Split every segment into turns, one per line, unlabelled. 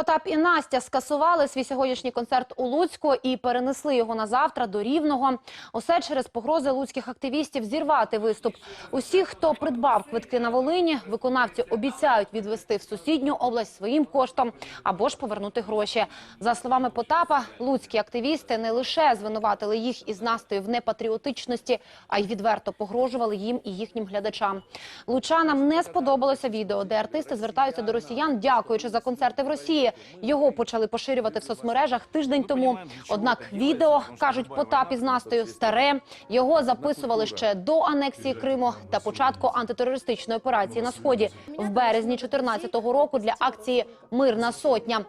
Потап і Настя скасували свій сьогоднішній концерт у Луцьку і перенесли його на завтра до Рівного. Усе через погрози луцьких активістів зірвати виступ. Усіх, хто придбав квитки на Волині, виконавці обіцяють відвести в сусідню область своїм коштом або ж повернути гроші. За словами Потапа, луцькі активісти не лише звинуватили їх із Настею в непатріотичності, а й відверто погрожували їм і їхнім глядачам. Лучанам не сподобалося відео, де артисти звертаються до росіян, дякуючи за концерти в Росії. Його почали поширювати в соцмережах тиждень тому. Однак відео кажуть Потап із Настею старе. Його записували ще до анексії Криму та початку антитерористичної операції на сході в березні 2014 року для акції Мирна сотня.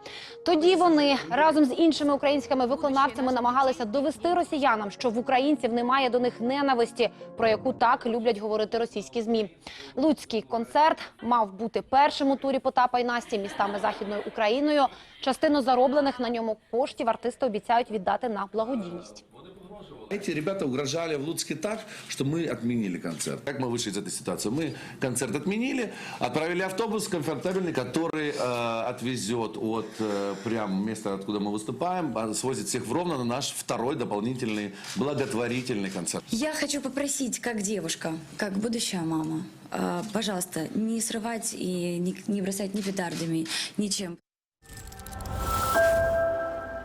Тоді вони разом з іншими українськими виконавцями намагалися довести росіянам, що в українців немає до них ненависті, про яку так люблять говорити російські змі. Луцький концерт мав бути першим у турі Потапа і Насті містами західною Україною. Частину зароблених на ньому коштів артисти обіцяють віддати на благодійність.
Эти ребята угрожали в Луцке так, что мы отменили концерт. Как мы вышли из этой ситуации? Мы концерт отменили, отправили автобус комфортабельный, который э, отвезет от э, прям места, откуда мы выступаем, а, свозит всех в Ровно на наш второй дополнительный благотворительный концерт.
Я хочу попросить, как девушка, как будущая мама, э, пожалуйста, не срывать и не, не бросать ни петардами, ничем.